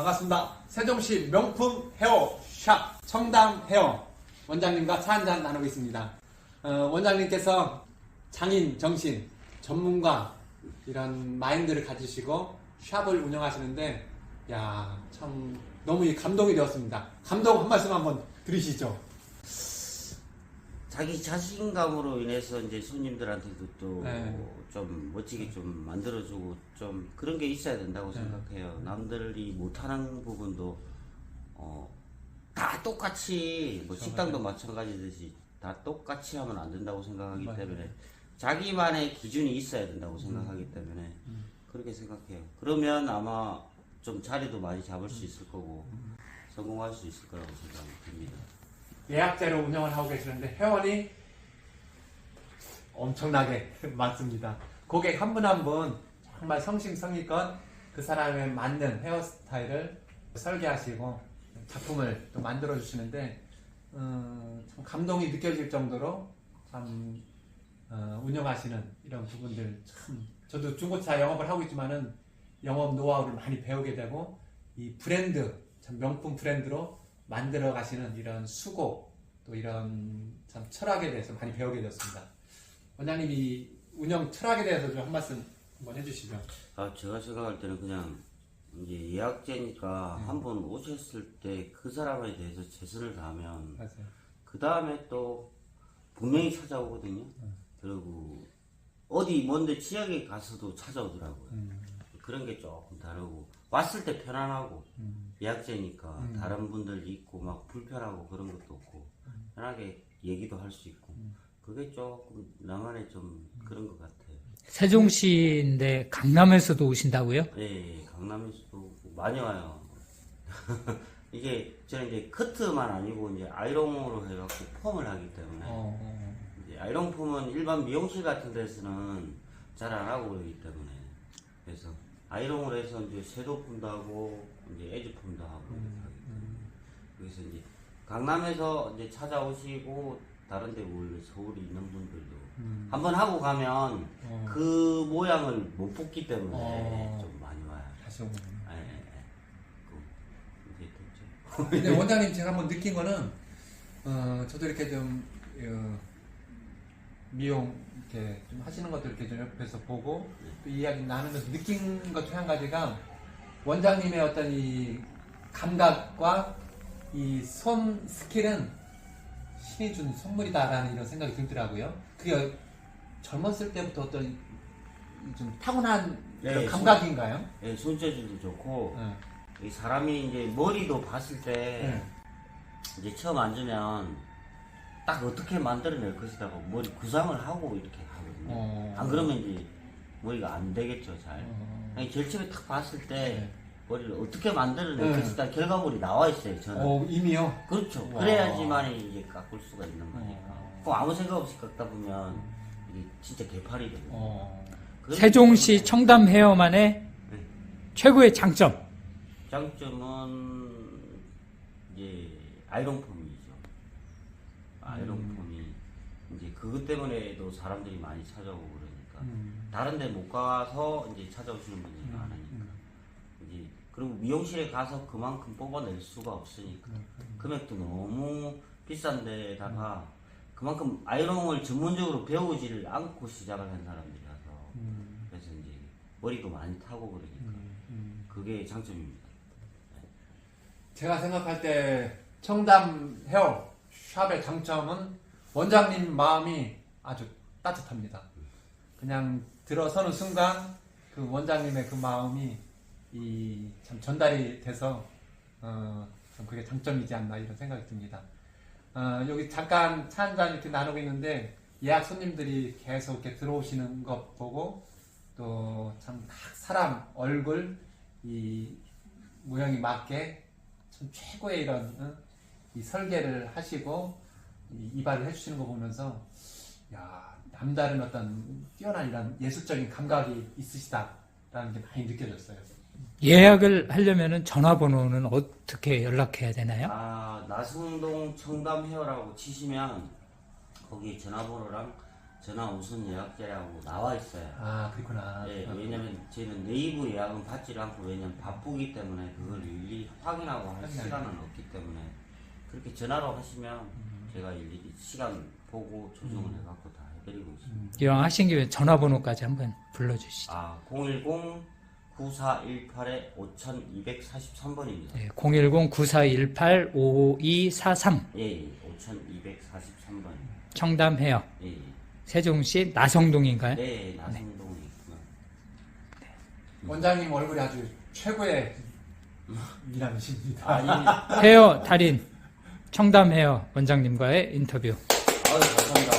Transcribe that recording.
반갑습니다. 세종시 명품 헤어샵 청담 헤어 원장님과 차 한잔 나누고 있습니다. 어, 원장님께서 장인 정신 전문가 이런 마인드를 가지시고 샵을 운영하시는데 야 참 너무 이 감동이 되었습니다. 감동 한 말씀 한번 들으시죠. 자기 자신감으로 인해서 이제 손님들한테도 또 네. 좀 멋지게 좀 만들어주고 좀 그런 게 있어야 된다고 네. 생각해요. 남들이 못하는 부분도 어, 다 똑같이 뭐 식당도 마찬가지듯이 다 똑같이 하면 안 된다고 생각하기 맞아요. 때문에 자기만의 기준이 있어야 된다고 생각하기 음. 때문에 그렇게 생각해요. 그러면 아마 좀 자리도 많이 잡을 수 있을 거고 음. 성공할 수 있을 거라고 생각됩니다. 예약제로 운영을 하고 계시는데 회원이 엄청나게 많습니다. 고객 한 분 한 분 정말 성심성의껏 그 사람에 맞는 헤어스타일을 설계하시고 작품을 또 만들어 주시는데 어, 참 감동이 느껴질 정도로 참 어, 운영하시는 이런 부분들 참 저도 중고차 영업을 하고 있지만은 영업 노하우를 많이 배우게 되고 이 브랜드 참 명품 브랜드로 만들어 가시는 이런 수고 또 이런 참 철학에 대해서 많이 배우게 되었습니다. 원장님이 운영 철학에 대해서 좀 한 말씀 한번 해주시죠. 아, 제가 생각할 때는 그냥 이제 예약제니까 네. 한번 오셨을 때 그 사람에 대해서 최선을 다하면. 그 다음에 또 분명히 찾아오거든요. 네. 그리고 어디 먼데 지역에 가서도 찾아오더라고요. 음, 그런 게 조금 다르고 왔을 때 편안하고 음, 예약제니까 음. 다른 분들 있고 막 불편하고 그런 것도 없고 음. 편하게 얘기도 할 수 있고 그게 조금 나만의 좀 그런 것 같아요. 세종시인데 강남에서도 오신다고요? 네, 강남에서도 많이 와요. 이게 저는 이제 커트만 아니고 이제 아이롱으로 해갖고 폼을 하기 때문에 어, 어, 이제 아이롱 폼은 일반 미용실 같은 데서는 잘 안 하고 그러기 때문에 그래서 아이롱으로 해서 이제 폼도 하고 이제 에지 폼도 하고 하기 때문에 그래서 이제 강남에서 이제 찾아오시고 다른 데 원래 서울에 있는 분들도 음. 한번 하고 가면 어. 그 모양을 못 뽑기 때문에 어. 좀 많이 와요. 다시 오는. 예, 예, 예. 그, 이제 됐죠. 근데 원장님 제가 한번 느낀 거는 어, 저도 이렇게 좀 어, 미용 이렇게 좀 하시는 것들 이렇게 좀 옆에서 보고 또 이야기 나누면서 느낀 것 중 한 가지가 원장님의 어떤 이 감각과 이 손 스킬은 신이 준 선물이다라는 이런 생각이 들더라고요. 그게 젊었을 때부터 어떤 이- 좀 타고난 네, 감각인가요? 예, 손재주도 좋고 네. 이 사람이 이제 머리도 봤을 때 네. 이제 처음 앉으면 딱 어떻게 만들어낼 것이라고 머리 구상을 하고 이렇게 하거든요. 어. 안 그러면 이제 머리가 안 되겠죠, 잘. 어. 아니, 제일 처음에 딱 봤을 때 네. 머리를 어떻게 만들어낼 네. 것이다 결과물이 나와 있어요, 저는. 어, 이미요? 그렇죠. 와. 그래야지만 이제 깎을 수가 있는 거니까. 어. 꼭 아무 생각 없이 깎다 보면 이게 진짜 개팔이 되고. 어. 세종시 청담 헤어만의 네. 최고의 장점. 장점은 이제 아이롱 폼이죠. 아이롱 음. 폼이 이제 그것 때문에도 사람들이 많이 찾아오고 그러니까 음. 다른 데 못 가서 이제 찾아오시는 분들이 음. 많으니까 이제 그리고 미용실에 가서 그만큼 뽑아낼 수가 없으니까 음. 금액도 너무 비싼데다가 그만큼 아이롱을 전문적으로 배우지를 않고 시작을 한 사람들이라서 음. 그래서 이제 머리도 많이 타고 그러니까 음. 음. 그게 장점입니다. 제가 생각할 때 청담 헤어 샵의 장점은 원장님 마음이 아주 따뜻합니다. 그냥 들어서는 순간 그 원장님의 그 마음이 이 참 전달이 돼서 어, 참 그게 장점이지 않나 이런 생각이 듭니다. 어, 여기 잠깐 차 한 잔 이렇게 나누고 있는데 예약 손님들이 계속 이렇게 들어오시는 것 보고 또참각 사람 얼굴 이 모양이 맞게 참 최고의 이런 어? 이 설계를 하시고 이 이발을 해주시는 거 보면서 야 남다른 어떤 뛰어난 이런 예술적인 감각이 있으시다라는 게 많이 느껴졌어요. 예약을 하려면 전화번호는 어떻게 연락해야 되나요? 아, 나승동 청담 헤어라고 치시면 거기 전화번호랑 전화 우선 예약제라고 나와 있어요. 아 그렇구나. 예, 왜냐면 저는 네이버 예약은 받지 않고 왜냐면 바쁘기 때문에 그걸 일일이 확인하고 할. 시간은 없기 때문에 그렇게 전화로 하시면 음. 제가 일일이 시간 보고 조정을 해갖고 다 해드리고 있습니다. 이왕 하신 김에 전화번호까지 한번 불러주시죠. 아, 010 9418에 5243번입니다. 네, 010-9418-5243 예, 예, 5243번. 청담 헤어 예, 예. 세종시 나성동인가요? 네, 나성동에 있구나. 원장님 얼굴이 아주 최고의 미남이십니다. 아니, 헤어 달인 청담 헤어 원장님과의 인터뷰. 아유, 감사합니다.